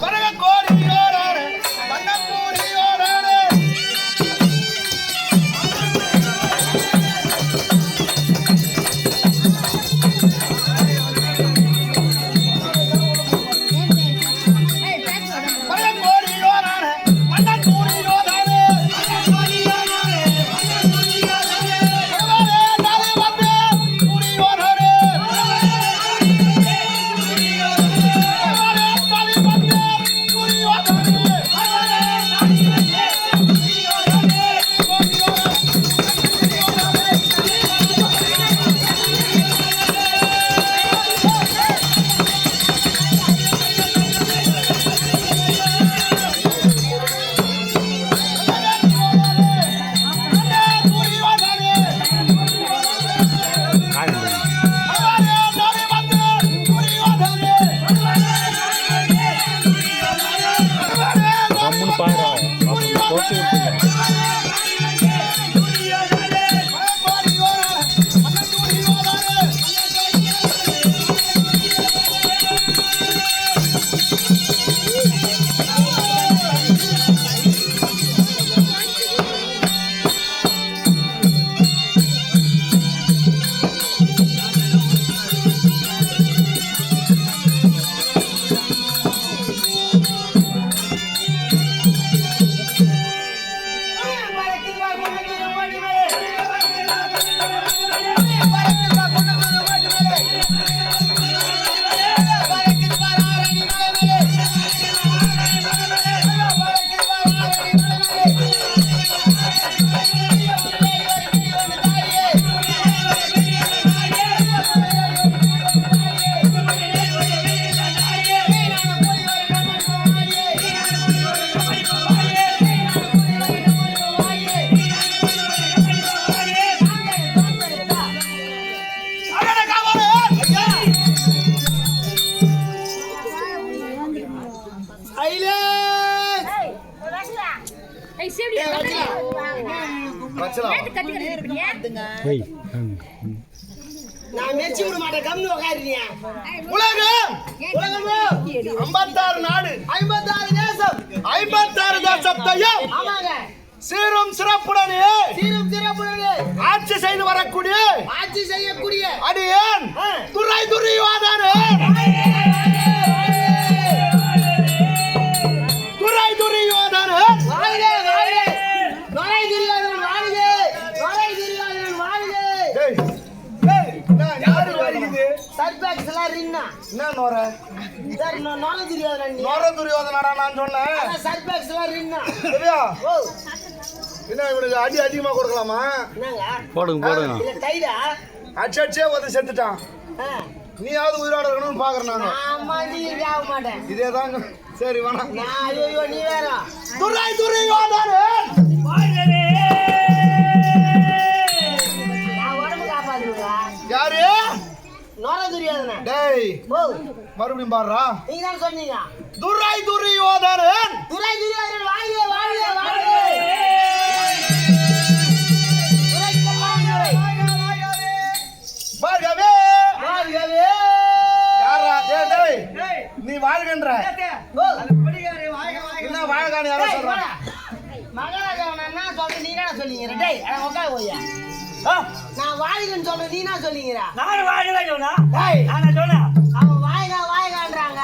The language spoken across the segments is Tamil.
பரக கோரி. நான் மெச்சி விட மாட்டேன். உலகம்! உலகமோ! ஐம்பத்தாறு நாடு. ஐம்பத்தாறு தேசம். ஐம்பத்தாறு தேசத்தையும் சீரும் சிறப்புடனே சீரும் சிறப்புடனே. ஆட்சி செய்து வரக்கூடிய ஆட்சி செய்யக்கூடிய அடியேன். துறை துரியோதானே ரின்னா என்ன நோர? சார் நுரை துரியோதனன் நோர துரியோதனடா நான் சொன்னேன். ரின்னா சரியா ஓ. என்ன இவனுக்கு அடி அதிகமா கொடுக்கலாமா? என்னங்க? போடுங்க போடுங்க. இல்ல டைடா அடிச்சே வந்து செத்துட்டான். நீயாவது உயிரோட இருக்கணும்னு பாக்குறேன் நானு. ஆமா நீ ஆக மாட்டேன். இதே தாங்க சரி வேணாம். நான் ஐயோ நீ வேற. நான். நுர துரியோதனன் டேய் மறுபடியும் பாடுறா. நீங்க தான் சொன்னீங்க. துரை துரியோதனே துரை துரியோதனன் நீ வாழ்கின்ற. வாழ்கான்னு யாரோ என்ன சொல்றேன்? நீ என்ன சொல்லிங்கிற டேய் உட்கார போய்யா நான் வாழ்கன்னு சொல்றேன் நீ என்ன சொல்லிங்கிற நானும் வாழலாம் சொன்னா நான் சொன்னேன் அவன் வாய்கா வாய்கான்றாங்க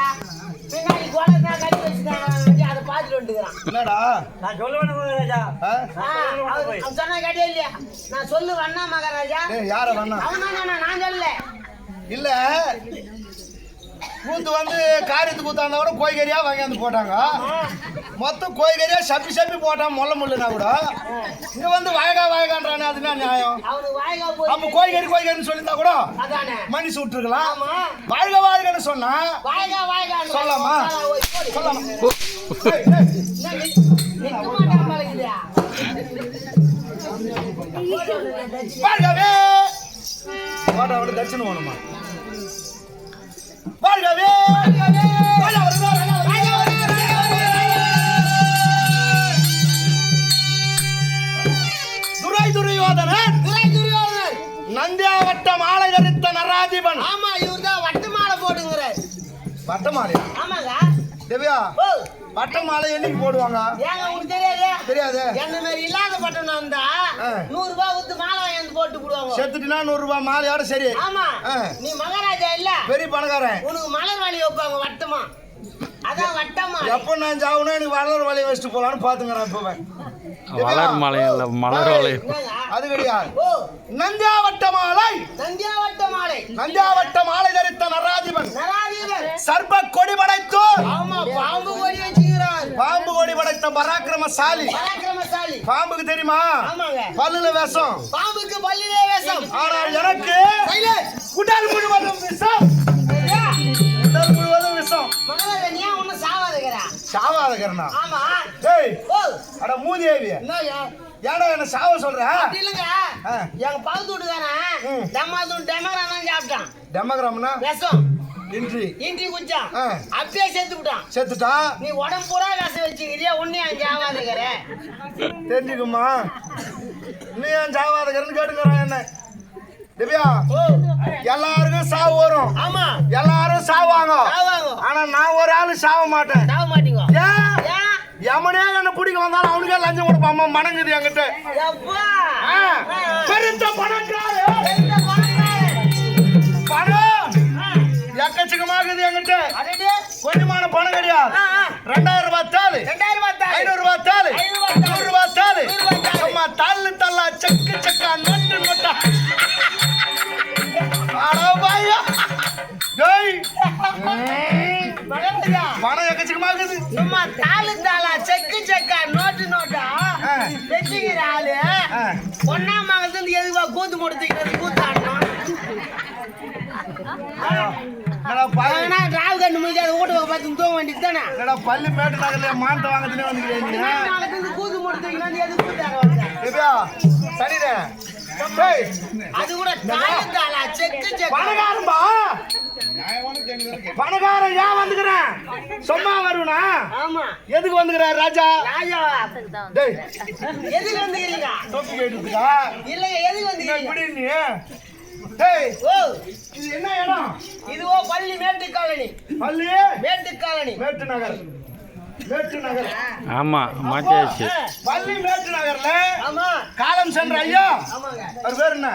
பின்னாடி குளத்தா கட்டி வச்சுட்டாங்க. அதை பார்த்துட்டு வந்துக்கிறான். என்னடா? நான் சொல்லுவேன் ராஜா. ஆ? ஆ, அவன் சொன்னா கேட்டே இல்லையா? நான் சொல்லு வண்ணா மகாராஜா. டேய் யார அவன் நான் சொல்லல. இல்ல. கூத்து வந்து காரியத்து கூத்தாந்தா கூட கோய்கறியா வாங்கியாந்து போட்டாங்க. மொத்தம் கோய்கறியா சப்பி சப்பி போட்டான் முள்ள முள்ளுனா கூட. இங்க வந்து வாயகா வாயகான்றானே அது என்ன நியாயம் அப்ப கோய்கறி கோய்கறின்னு சொல்லியிருந்தா கூட அதானே. மணி சுட்டுருக்கலாம் வாழ்க வாழ்கன்னு சொன்னா மாட்டான் பழகுதியா வாழ்கவே தட்சணம் வேணுமா? வாழ்கவே. துரை துரியோதனன் துரை துரியோதனன் நந்தியாவட்ட மாலை தரித்த நராதிபன் ஆமா இவர் தான் வட்டு மாலை போட்டுங்கிறார் வட்டமாலையா ஆமாங்க தேவியா பட்ட மாலை என்னைக்கு போடுவாங்க? ஏங்க உங்களுக்கு தெரியாது? தெரியாது? என்ன மாதிரி இல்லாத பட்டணம் இருந்தா ஆ. நூறு ரூபாய் ஊத்து மாலை வாங்கி போட்டு போடுவாங்க. செத்துட்டுனா நூறு ரூபாய் மாலையோட சரி. ஆமா. ஆ. நீ மகாராஜா இல்ல? பெரிய பணக்காரன். உனக்கு மலர் வாலி வைப்பாங்க வட்டமா. அதான் வட்டமா. எப்போ நான் சாவுனா எனக்கு வளர் வலையை வச்சுட்டு போலான்னு பாத்துங்கிறேன் இப்பவே. வளர் மலையம் இல்லை மலர் என்னங்க? அது கிடையாது. ஓ. நந்தியாவட்ட மாலை. நந்தியா வட்ட மாலை. நந்தியாவட்ட மாலை தரித்த நராதிபன். நராதீபர் சர்ப கொடி படைத்து ஆமா பாம்பு கொடி வச்சுக்கிறார் பாம்பு கொடி படைத்த பராக்கிரமசாலி. பராக்கிரமசாலி. பாம்புக்கு தெரியுமா? பல்லுல விஷம். பாம்புக்கு பல்லிலே வேஷம். ஆனால் எனக்கு உடல் முழுவதும் விஷம். உடல் முழுவதும் விஷம். சாவாதகரனா ஆமா. டேய் அட மூதேவி என்னய்யா? ஏடா என்ன சாவ சொல்ற? இல்லைங்க. எங்க பக்கத்து வீட்டுக்காரன் ம். டமாதும் டெமகரான் தான் சாப்பிட்டான். டெமகிராம்னா? விஷம். இன்றி. இன்றி குச்சான் ஆ. அப்படியே செத்து விட்டான் செத்துட்டா? நீ உடம்பு பூரா விஷம் வச்சுக்கிறியா ஒன்னே அஞ்சு ஆகாதுக்கிற தெரிஞ்சுக்குமா? நீ ஏன் சாவாதகரன்னு கேட்டுக்கிறான் என்ன. திவ்யா எல்லாருக்கும் சாவு வரும். ஆமா. எல்லாரும் சாவாங்க. ஆனா நான் ஒரு ஆளு சாவ மாட்டேன். சாவ மாட்டீங்க. ஏன் எமனே என்ன பிடிக்க வந்தாலும் அவனுக்கே லஞ்சம் கொடுப்பான். மணங்குது என்கிட்ட. பெருத்த பணக்காரன்? எக்கச்சக்கமாகுது என்கிட்ட அடடே. கொஞ்சமான பணம் கிடையாது. ரெண்டாயிரம் ரூபாய் தாலு தாலி. ஐநூறு ரூபாய் தாலு தாலு. நூறு ரூபாய் தாலு ரூபாய் தாலு. தள்ளா செக்கு செக்கா நட்டு நொட்டா. அட பாயா. டேய். பணம் எக்கச்சக்கமாகுது சும்மா தாளு தாளா செக்கு செக்கா நோட்டு நோட்டா. வச்சுக்கிற ஆளு. ஒன்னாம் மகத்துல எதுவா கூத்து முடிச்சுக்கிறது கூத்தாடணும். ராவு கண்ணு முடிக்காத வீட்டு பார்த்து தூங்க வேண்டியது தானே? பள்ளி மேட்டு நகர்ல எது கூத்தாட வந்த? டேய். அது கூட செக்கு செக்கா. பணக்காரன் ஏன் வந்துக்கிறேன்? சும்மா வருவனா ஆமா. எதுக்கு வந்துக்கிறார் ராஜா? ராஜா எதுக்கு வந்துக்கிறீங்க? எதுக்கு ஓ இது என்ன இடம்? இதுவோ பள்ளி மேட்டு காலனி. பள்ளி? மேட்டு காலனி. மேட்டு நகர். மேட்டு நகர். ஆமாம் மாட்டியாச்சு ஆ, பள்ளி மேட்டு நகர்ல ஆமா. காலம் சென்ற ஐயா. ஆமாங்க. அவர் பேர் என்ன.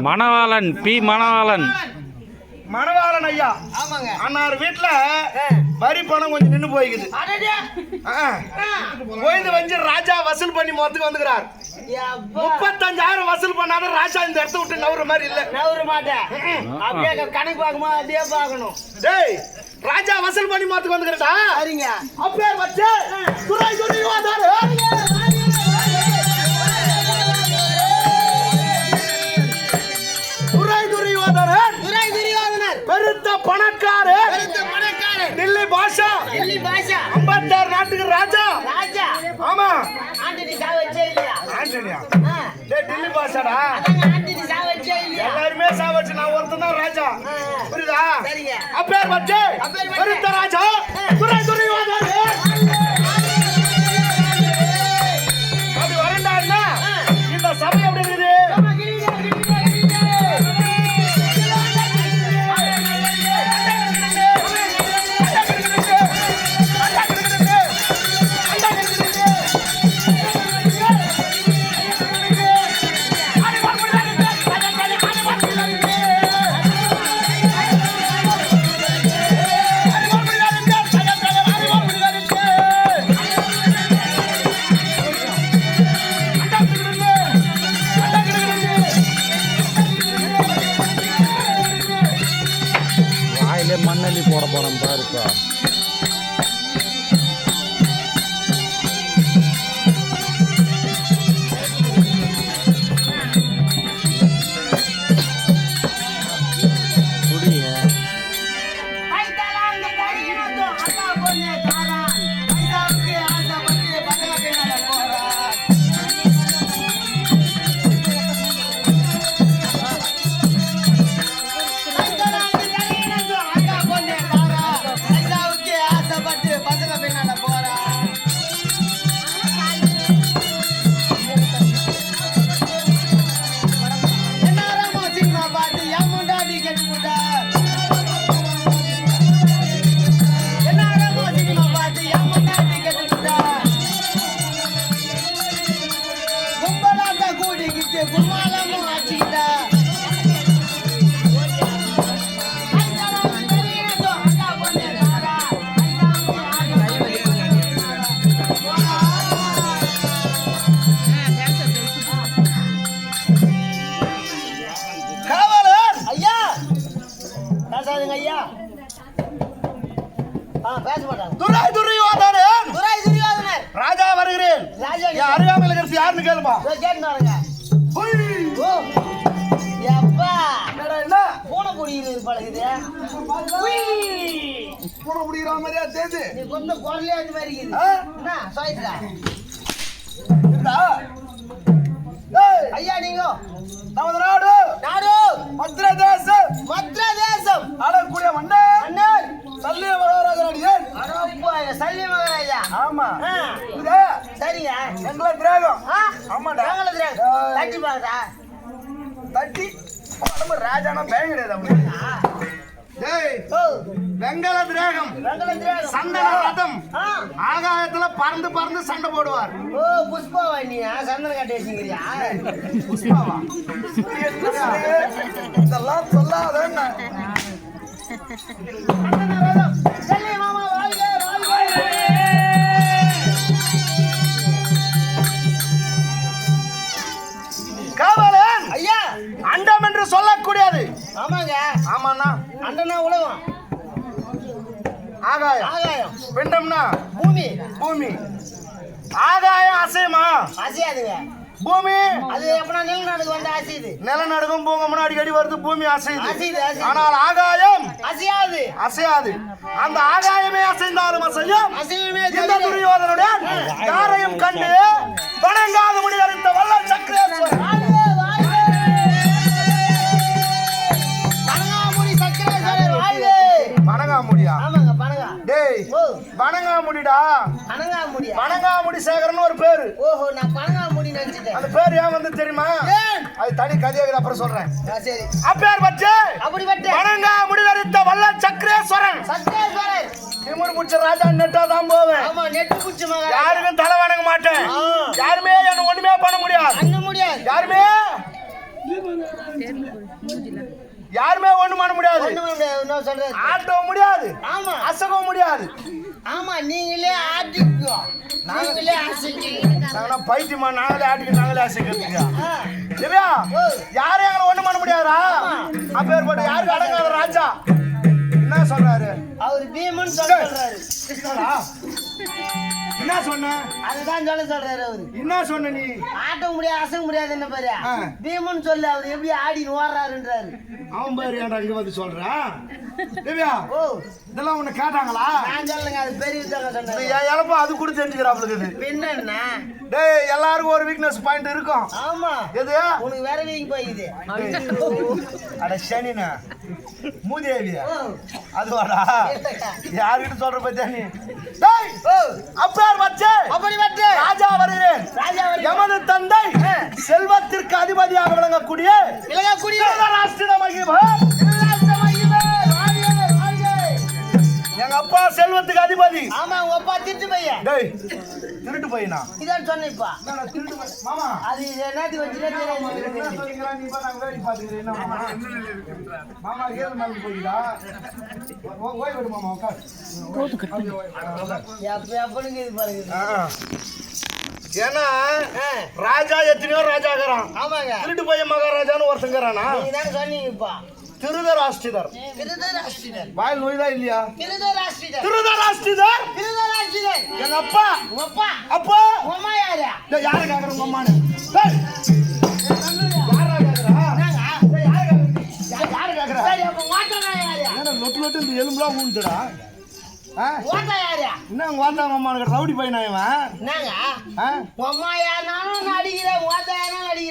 மணவாளன் பி. மணவாளன். மணவாளன் ஐயா. ஆமாங்க. அன்னார் வீட்டுல. வரி பணம் கொஞ்சம் நின்னு போய்க்குது. கோயந்து வந்து ராஜா வசூல் பண்ணி மொத்தத்துக்கு வந்துக்கிறார். முப்பத்தஞ்சாயிரம் வசூல் பண்ணாத ராஜா இந்த இடத்த விட்டு நவுற மாதிரி இல்ல. நவுற மாட்டேன். அப்படியே கணக்கு பார்க்கும்போது அப்படியே பார்க்கணும். டேய் ராஜா வசூல் பண்ணி மொத்தத்துக்கு வந்துக்கிறடா சரிங்க. அப்பே வச்சு துறை துறை பெருத்த பணக்காரு. பணக்காரர் டில்லி பாஷா. டெல்லி பாஷா. ஐம்பத்தாறு நாட்டுக்கு ராஜா. ராஜா. ஆமா. ஆண்டனி சா வச்சே இல்லையா? ஆண்டனியா? டேய் டில்லி பாஷாடா. ஆண்டனி சா வச்சே இல்லையா? எல்லாருமே சாவச்சு நான் ஒருத்தன் தான் ராஜா. புரியுதா? சரிங்க. அப்பேர் வச்சு. பெருத்த ராஜா. மண்ணள்ளி போட போகிறோம் குரலே அந்த மாதிரி இருக்குது. ஏய்! ஐயா நீங்க. நமது நாடு! நாடு! மத்திர தேசம் மத்திர தேசம் ஆளக்கூடிய மன்னன் அண்ணன் சல்லிய மகாராஜன் அடப்பா சல்லிய மகாராஜா. ஆமா. இது சரிங்க. எங்களை திரேகம். ஆமாடா. நாங்களும் ஏய். தட்டி பாக்கா தட்டி. நம்ம ராஜானா பேங்க கிடையாது அவனுக்கு டேய். வெங்கல திரேகம். சந்தன ரதம் ஆகாயத்துல பறந்து பறந்து சண்டை போடுவார். ஓ புஷ்பாவா நீ? சந்தன கட்டி வச்சுக்கிறியா புஷ்பாவா? இதெல்லாம் சொல்லாத சந்தன ரதம். சல்லி மாமா வாழ்க வாழ்க. காவலன் ஐயா! அண்டம் என்று சொல்லக்கூடியது. ஆமாங்க. ஆமாண்ணா. அண்டனா உலகம். ஆகாயம். ஆகாயம். பிண்டம்னா பூமி. பூமி. ஆகாயம் அசையுமா? அசையாதுங்க. பூமி. அது எப்பனா நிலநாடுக்கு வந்து அசையுது. நிலநடுக்கம் பூங்கம்னு அடிக்கடி வருது பூமி அசையுது, அசையுது அசையுது. ஆனால் ஆகாயம் அசையாது. அசையாது. அந்த ஆகாயமே அசைந்தாலும் அசையும். அசையுமே இந்த துரியோதனுடன் யாரையும் கண்டு வணங்காத முடி அறிந்த வல்ல சக்கரேஸ்வரர் டேய் ஓ. வணங்காமுடிடா. பனங்காமுடியா வணங்காமுடி சேகரன் ஒரு பேரு. ஓஹோ நான் பனங்காமுடி நினைச்சிட்டேன். அந்த பேர் ஏன் வந்து தெரியுமா? ஏன்? அது தனி கதையாக அப்புறம் சொல்றேன். சரி. அப்பேர் பச்சு அப்படிப்பட்ட? வணங்காமுடி அறிந்த வல்ல சக்கரேஸ்வரன். சக்கரேஸ்வரர் திமுர் முடிச்ச ராஜா நெட்டா தான் போவேன். ஆமா நெட்டு குச்சி மகா யாருக்கும் தலை வணங்க மாட்டேன். யாருமே என்ன ஒண்ணுமே பண்ண முடியாது. பண்ண முடியாது. யாருமே? யாருமே ஒண்ணும் பண்ண முடியாது. ஒண்ணு பண்ண முடியாது. இன்னும் சொல்றது ஆட்டவும் முடியாது. ஆமா. அசகவும் முடியாது. ஆமா நீங்களே ஆட்டிக்கோ. நீங்களே நாங்க பைத்தியமா நாங்களே ஆட்டிக்கு நாங்களே அசைக்கிறதுக்கு. ஆ, திவ்யா ஓ. யாரும் எங்களை ஒண்ணும் பண்ண முடியாதா? அப்பேற்பட்ட யாருக்கு அடங்காத ராஜா? என்ன சொல்றாரு? அவர் பீமன் சொல்றாரு. என்ன சொன்ன? அதுதான் சொல்ல சொல்றாரு அவரு. என்ன சொன்ன நீ? ஆட்ட முடியாது அசைக்க முடியாது என்ன பாரு. பீமன் சொல்லு அவர் எப்படி ஆடி ஓடுறாருன்றாரு அவன் பேர் ஏன்டா இங்க வந்து சொல்றான் திவ்யா ஓ. இதெல்லாம் உன்னை கேட்டாங்களா? நான் சொல்லுங்க அது பெரிய என் இழப்பு அது கூட தெரிஞ்சுக்கிறாப்புல இது. பின்ன என்ன டேய் எல்லாருக்கும் ஒரு வீக்னஸ் பாயிண்ட் இருக்கும். ஆமா. எது? உனக்கு வேற வீங்கி போயிது அட சனினா மூதேவியா? அதுவாடா? யாருக்கிட்ட சொல்ற பத்தியா நீ? டேய் ஓ, அப்பேர் வச்சு ராஜா வருகிறேன் எமது தந்தை செல்வத்திற்கு அதிபதியாக விளங்கக்கூடிய விலகக்கூடிய ராஷ்டிர மகிழ்வன் எங்க அப்பா செல்வத்துக்கு அதிபதி. ஆமா உங்க அப்பா திருட்டு பையன். டேய் திருட்டு பையனா? இதான் திருட்டு பையன்? மாமா. அது என்னத்துக்கு வச்சுட்டே என்ன தெரியாது? நீ நாங்க வேடி பார்த்துக்கிறேன். என்ன மாமா? மாமா ஏழு நாளுக்கு போயிடா ஓய் விடு மாமா உட்கார். எப்ப எப்பனுக்கு இது பாருங்க. ஏன்னா ராஜா எத்தனையோ ராஜா இருக்கிறான் ஆமாங்க. திருட்டு பையன் மகாராஜான்னு ஒருத்தங்கிறானா நீங்க தானே சொன்னீங்கப்பா. திருதராஷ்டிதர் திருதராஷ்டிரன் வாயில் நோய்தான் இல்லையா? திருதராஷ்டிரன் திருதராஷ்டிதர் திருதராஷ்டிரன் எங்க அப்பா. அப்பா. அப்பா அம்மா யாரு? யாரை? கேக்குற? உங்க அம்மானு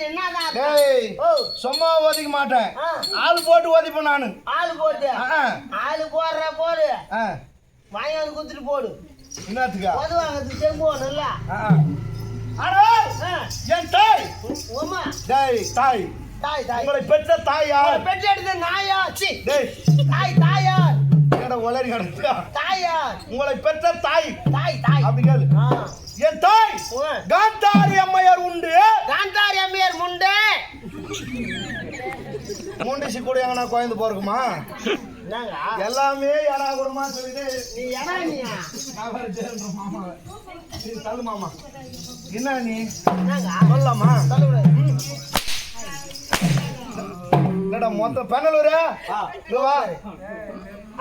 என்ன டேய் சும்மா ஓதிக்க மாட்டேன். ஆள் போட்டு ஓதிப்பேன் நானு. ஆளு போட்டு. ஆளு போடுற போடு. வாங்கி வந்து குத்துட்டு போடு. என்னத்துக்கா? ஆ, ஆ. அடே, என் தாய்! உமா. டேய் தாய். தாய் தாய். உங்களை பெற்ற தாய்? பெற்று எடுத்த நாயா? சி. டேய். தாய் தாயார் கிடக்குதா தாயார் உங்களை பெற்ற தாய். தாய் தாய். அப்படி கேளு. ஆ. என் தாய். காந்தாரி அம்மையார் உண்டு. காந்தாரி அம்மையார் முண்டே மூண்டிசி கூட எங்கன்னா கோயந்து போறக்குமா எல்லாமே யாரா கூடமா சொல்லிட்டு நீ மாமாவை. நீ தள்ளு மாமா. என்ன நீ? சொல்லலாமா? என்னடா மொத்த பெண்ணலூரா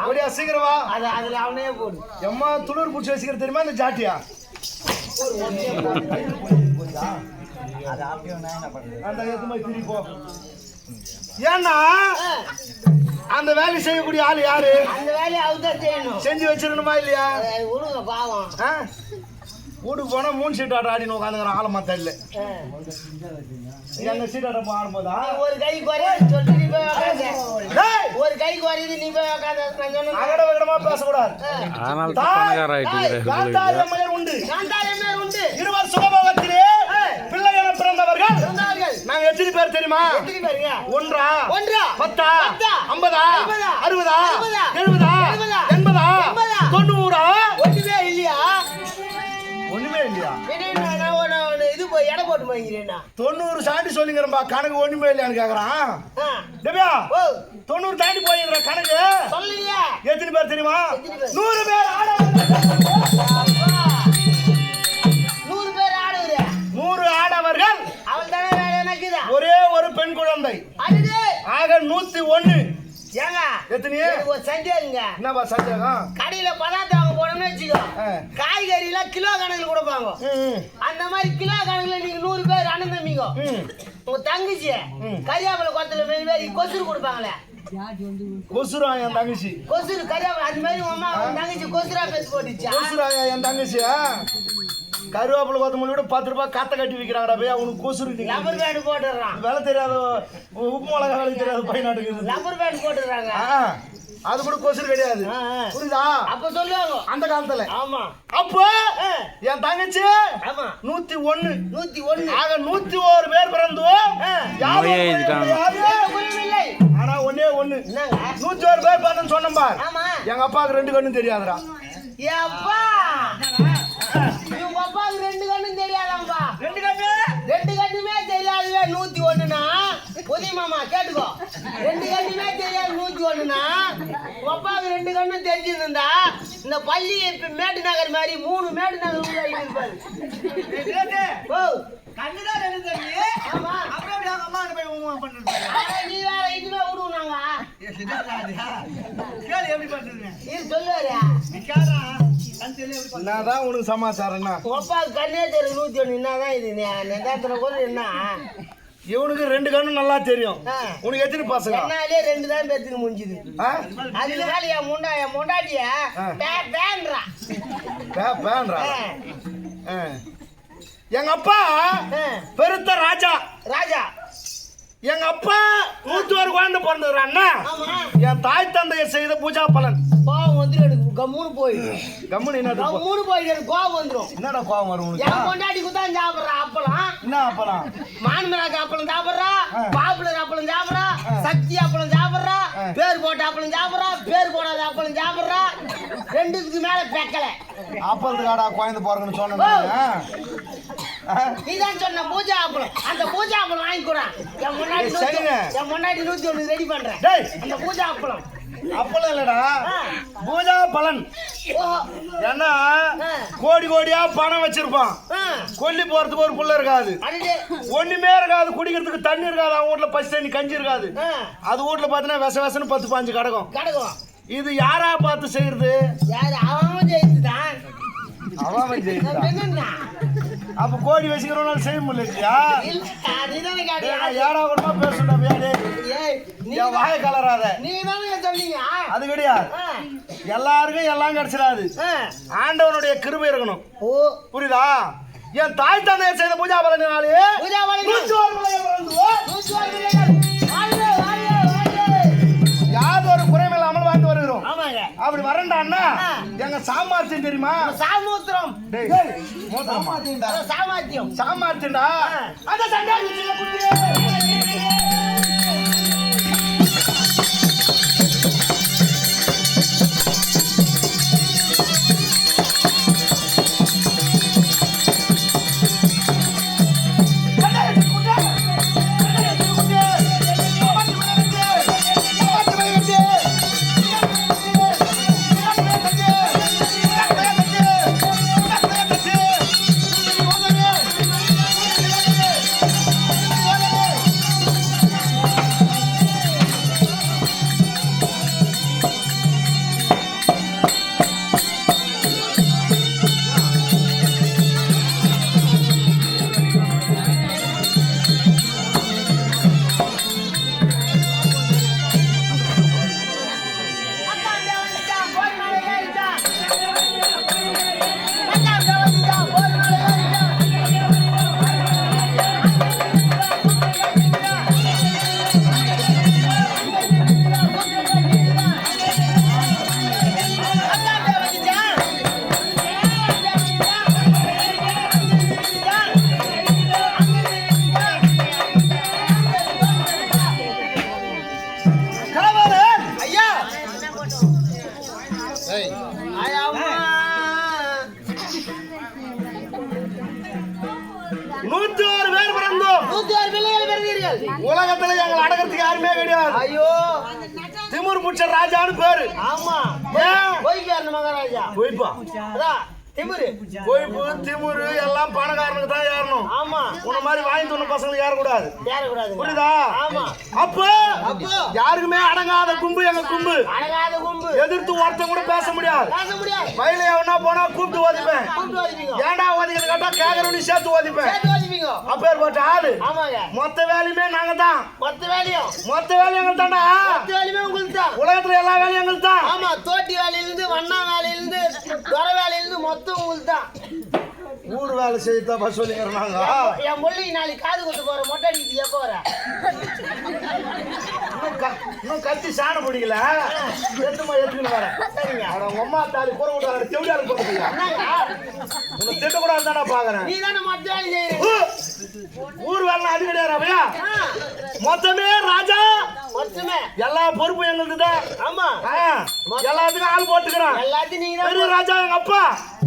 ஓடியா சீக்கிரம் வா. அது அதுல அவனே போடு. எம்மா துளிர் பிடிச்சி வச்சுக்கிற தெரியுமா இந்த ஜாட்டியா? ஏன்னா அந்த வேலை செய்யக்கூடிய ஆள் யாரு? அந்த வேலையை அவர்தான் செய்யணும். செஞ்சு வச்சிருக்கணுமா இல்லையா? விடுங்க பாவம்? வீட்டுக்கு போனா மூணு சீட் ஆட்ட ஆடினு உட்காந்துக்கிறேன் ஆள மாத்தல்ல ஒரு கை குறையுது சொல்லிட்டு நீ போய் உக்காந்து. டேய், ஒரு கை குறையுது நீ போய் உக்காந்து. நான் சொன்னேன். அகட விகடமா பேசக்கூடாது. தாய், பணக்கார ஆயிட்டு உண்டு. காந்தாரி என்ன உண்டு. இருவர் சுகபோகத்திலே பிள்ளை என பிறந்தவர்கள். நாங்க எத்தனை பேர் தெரியுமா? ஒன்றா? ஒன்றா? பத்தா? ஐம்பதா? அறுபதா? எழுபதா? போட்டு வாங்கிறேன்னா தொண்ணூறு சாண்டி சொல்லிக்கிறேன்பா கணக்கு ஒண்ணுமே இல்லையான்னு கேக்குறான். டேபியா தொண்ணூறு தாண்டி போயிருக்கிற கணக்கு. சொல்லலையா எத்தனை பேர் தெரியுமா? எத்தனை பேர்? நூறு பேர் ஆடவர். நூறு நூறு ஆடவர்கள் அவள் தானே ஒரே ஒரு பெண் குழந்தை. ஆக நூத்தி ஒண்ணு. ஏங்க எத்தனை? எனக்கு ஒரு சந்தேகங்க என்னப்பா சந்தேகம் கடையில பதார்த்தம் வாங்க போனோம்னு வச்சுக்கோ. காய்கறி எல்லாம் கிலோ கணக்குல கொடுப்பாங்க. அந்த மாதிரி கிலோ கணக்குல நீங்க நூறு பேர் அண்ணன் தம்பிங்க. உங்க தங்கச்சி. கரியாப்பழ கொத்தல மேரி மேரி கொசுறு கொடுப்பாங்களே. கொசுரா என் தங்கச்சி? கொசுறு கரியாப்பழம் அந்த மாதிரி உங்க தங்கச்சி கொசுரா பேசி போட்டுச்சா. கொசுரா என் தங்கச்சி கருவேப்பிலை கொத்தமல்லி விட பத்து ரூபாய் கத்த கட்டி விற்கிறாங்கடா பையா உனக்கு கொசுரு நீங்க. லப்பர் பேண்ட் போட்டுடுறான். வேலை தெரியாத உப்பு மிளகா வேலை தெரியாத பையனாட்டுக்கு லப்பர் பேண்ட் போட்டுடுறாங்க. ஆ, அது கூட கொசுறு கிடையாது. புரியுதா? அப்ப சொல்லுவாங்க. அந்த காலத்துல. ஆமா. அப்போ என் தங்கச்சி ஆமா. நூத்தி ஒண்ணு. நூத்தி ஒண்ணு. ஆக நூத்தி ஒரு பேர் பிறந்தோம் ஆனா ஒண்ணே ஒண்ணு. என்னங்க? நூத்தி ஒரு பேர் பிறந்தன்னு சொன்னேன் பார். ஆமா. எங்க அப்பாவுக்கு ரெண்டு கண்ணும் தெரியாதுடா. ஏப்பா. அப்பாவுக்கு ரெண்டு கண்ணும் தெரியாதாம்பா? ரெண்டு கண்ணு? ரெண்டு கண்ணுமே தெரியாதுவே நூத்தி ஒண்ணுனா? புதிய மாமா கேட்டுக்கோ. ரெண்டு கண்ணுமே தெரியாது நூத்தி ஒண்ணுனா? அப்பாவுக்கு ரெண்டு கண்ணும் தெரிஞ்சிருந்தா இந்த பள்ளி இப்ப மேட்டு நகர் மாதிரி மூணு மேட்டு நகர் உருவாகி இருப்பாரு ஓ. கண்ணுதான் ரெண்டு தெரியும் ஆமா. அப்புறம் அவங்க அம்மா போய் உமா பண்ணுறது? நீ வேற இதுவே விடுவோம் நாங்க. கேளு எப்படி பண்றது இது சொல்லுவாரு. நான் தான் உனக்கு சமாச்சாரம்னா? அப்பாவுக்கு கண்ணே தெரியும் நூத்தி ஒண்ணு. என்னதான் இது? நெந்தாத்துல கூட என்ன? இவனுக்கு ரெண்டு கண்ணும் நல்லா தெரியும். உனக்கு எத்தனை பசங்க? என்னாலே ரெண்டு தான் பேத்துக்கு முடிஞ்சுது. மேல என் முண்டா என் முண்டாட்டிய? பேன்றா. பேன்றா. எங்க அப்பா. பெருத்த ராஜா. ராஜா. எங்க அப்பா நூத்தி ஒரு குழந்தை ஆமா. என் தாய் தந்தையர் செய்த பூஜா பலன். வந்துடும் எனக்கு கம்முன்னு போயிடு கம்முனு என்ன கம்முன்னு போயிடு எனக்கு கோவம் வந்துடும் என்னடா கோவம் வரும் உனக்கு? என் பொண்டாட்டி குத்தான் சாப்பிடுறா அப்பளம். என்ன அப்பலாம் மான்மராக்கு அப்பளம் சாப்பிடுறா. பாப்புலர் அப்பளம் சாப்பிடுறா சக்தி அப்பளம் சாப்பிடுறா. பேர் போட்ட அப்பளம் சாப்பிடுறா பேர் போடாத அப்பளம் சாப்பிடுறா. ரெண்டுத்துக்கு மேல பெக்கல. அப்பளத்துக்கு ஆடா குழந்தை பிறகுன்னு சொன்னேன் நீதான் சொன்ன பூஜா அப்பளம். அந்த பூஜா அப்பளம் வாங்கி கூட என் முன்னாடி. என் முன்னாடி நூத்தி ஒண்ணு ரெடி பண்றேன். அந்த பூஜா அப்பளம். அப்பளம் இல்லடா. பூஜா பலன். ஏன்னா. கோடி கோடியா பணம் வச்சிருப்பான். கொல்லி போறதுக்கு ஒரு புள்ள இருக்காது. ஒண்ணுமே இருக்காது குடிக்கிறதுக்கு தண்ணி இருக்காது அவன் வீட்டுல பசி தண்ணி கஞ்சி இருக்காது. அது வீட்டுல பாத்தீங்கன்னா விச விசன்னு பத்து பாஞ்சு கிடக்கும். இது யாரா பார்த்து செய்யறது யாரு? அவன் ஜெயிச்சுதான் அவன் ஜெயிச்சா என்னன்னா அப்ப கோடி வச்சுக்கிறவனால செய்ய முடியலையா? இல்ல நீதானே கேட்டியா ஏடா கூடமா நீ என் வாய கலராத. தானே சொன்னீங்க அது கிடையாது. எல்லாருக்கும் எல்லாம் கிடைச்சிடாது. ஆண்டவனுடைய கிருபை இருக்கணும். ஓ. புரியுதா? என் தாய் தந்தையர் செய்த பூஜா பலனாலே பூஜா பலன். அப்படி வரண்டான்னா. எங்க சாமர்த்தியம் தெரியுமா? சாமூத்திரம். சாமர்த்தியம். சாமர்த்தியம்டா. அந்த சண்டாளி திமிரு எல்லாம் பணக்காரனுக்கு தான் ஏறணும். ஆமா. உன்ன மாதிரி வாங்கி தோணும் பசங்களுக்கு ஏறக்கூடாது. ஏறக்கூடாது புரியுதா? ஆமா. அப்போ? அப்போ? யாருக்குமே அடங்காத கும்பு எங்க கும்பு. அழகாத கும்பு. எதிர்த்து ஒருத்தன் கூட பேச முடியாது. பேச முடியாது. வயல எவனா போனா கூப்பிட்டு ஓதிப்பேன். கூப்பிட்டு ஓதிப்பீங்க. ஏன்டா ஓதிக்கிறது கேட்டா கேக்குறவனி சேர்த்து ஓதிப்பேன். சேர்த்து ஓதிப்பீங்க. அப்பேற்பட்ட ஆளு. ஆமாங்க. மொத்த வேலையுமே நாங்க தான் மொத்த வேலையும். மொத்த வேலையும் எங்களுக்கு தான்டா மொத்த வேலையுமே உங்களுக்கு தான் உலகத்துல எல்லா வேலையும் எங்களுக்கு தான் ஆமா தோட்டி வேலையிலிருந்து வண்ணா வேலையிலிருந்து துறை வேலையிலிருந்து மொத்தம் உங்களுக்கு தான் ஊர் வேலை செய்யத்தான் பஸ் சொல்லிங்கிறாங்க என் முள்ளி நாளைக்கு காது குத்து போற மொட்டை அடிக்கிட்டு எப்போ வர இன்னும் கத்தி சாணம் பிடிக்கல. எட்டுமா எடுத்துன்னு வரேன் சரிங்க. உங்க அம்மா தாலி குறை விட்டாரு தெவிடாரு போட்டுக்கீங்க என்னங்க? உன்னை திட்ட கூட தானே பாக்குறேன். நீ தானே மொத்த வேலை செய்யறீங்க ஊர் வேலை அது கிடையாது அவையா மொத்தமே ராஜா. மொத்தமே. எல்லா பொறுப்பும் எங்களுக்கு தான் ஆமா. எல்லாத்துக்கும் ஆள் போட்டுக்கிறான். எல்லாத்தையும் நீங்க ராஜா எங்க அப்பா.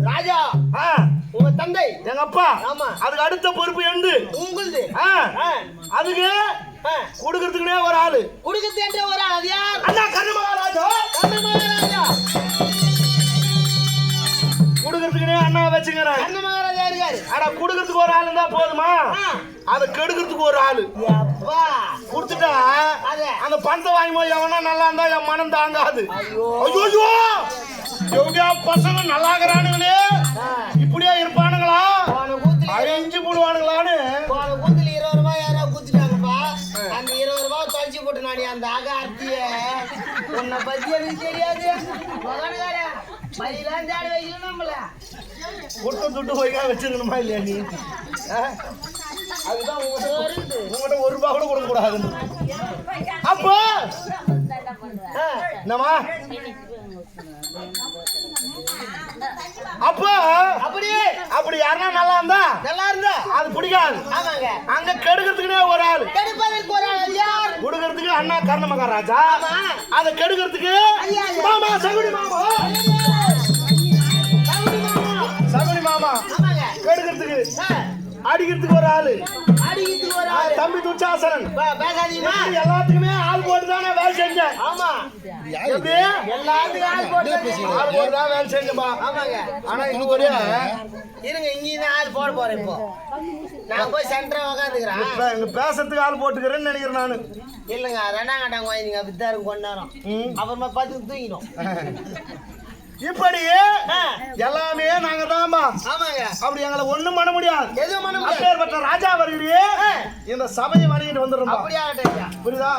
ராஜா. ஆ, உங்க தந்தை. எங்க அப்பா. ஆமா. அதுக்கு அடுத்த பொறுப்பு எந்து உங்களுது. அதுக்கு. கொடுக்கறதுக்குனே ஒரு ஆளு. குடுக்கத்து என்ற ஒரு ஆள். அது யார்? அண்ணா கண்ணு மகாராஜா. கண்ண மகாராஜா. கொடுக்கறதுக்குனே அண்ணா வச்சுக்கிறேன் கண்ண மகாராஜா இருக்காரு. ஆனா கொடுக்கறதுக்கு ஒரு ஆள் இருந்தா போதுமா. அதை கெடுக்கிறதுக்கு ஒரு ஆளு. கொடுத்துட்டா அது. அந்த பணத்தை வாங்கி போய் எவனா நல்லா இருந்தா என் மனம் தாங்காது. ஐயோ. எவ்வளோ பசங்க நல்லா இருக்கிறானுங்களே. இப்படியே இருப்பானுங்களா? அழிஞ்சு போடுவானுங்களான்னு. போன கூத்துல இருபது ரூபாய் யாரோ குத்துட்டாங்கப்பா அந்த இருபது ரூபாய் தொலைச்சு போட்டு நானே அந்த ஆக அர்த்திய உன்னை பத்தி எனக்கு தெரியாது. மகனுக்கார பையெல்லாம் தேடி வைக்கல நம்மள. கொடுத்த துட்டு போய் வச்சிருக்கணுமா இல்லையா நீ? அதுதான் உங்ககிட்ட ஒரு ரூபா கூட கொடுக்க கூடாதுன்னு. அப்போ அப்போ அப்படியே. அப்படி யாருன்னா நல்லா இருந்தா? நல்லா இருந்தா. அது பிடிக்காது. ஆமாங்க. அங்க கெடுக்கிறதுக்குனே ஒரு ஆள். கெடுப்பதற்கு ஒரு ஆள் யார்? கொடுக்கறதுக்கு அண்ணா கர்ண மகாராஜா. ஆமா. அதை கெடுக்கிறதுக்கு. மாமா சகுனி மாமா. தகுதி மாமா. சகுனி மாமா. கெடுக்கிறதுக்கு அடிக்கிறதுக்கு ஒரு ஆளு. அடிக்கிறதுக்கு எல்லாத்துக்குமே ஆள் போட்டு தானே வேலை செஞ்சேன் ஆமா. எப்படி? எல்லாத்துக்கும் ஆள் போட்டு ஆள் போட்டு தான் வேலை செஞ்சேன்பா ஆமாங்க. ஆனா இருங்க இங்க ஆள் போட போறேன் இப்போ. நான் போய் சென்டரா உக்காந்துக்கிறேன். இப்ப இங்க பேசுறதுக்கு ஆள் போட்டுக்கிறேன்னு நினைக்கிறேன் நானு. இல்லைங்க ரெண்டாம் கட்டாங்க வாங்கிங்க அப்படித்தான் இருக்கும் கொஞ்ச நேரம். ம். அப்புறமா பார்த்து தூங்கிடும் இப்படி எல்லாமே நாங்க தான்பா ஆமாங்க. அப்படி எங்களை ஒண்ணும் பண்ண முடியாது. எதுவும் பண்ண முடியாது. அப்பேற்பட்ட ராஜா வருகிறே. இந்த சபையை வணங்கிட்டு வந்துடுறோம் அப்படியே புரியுதா?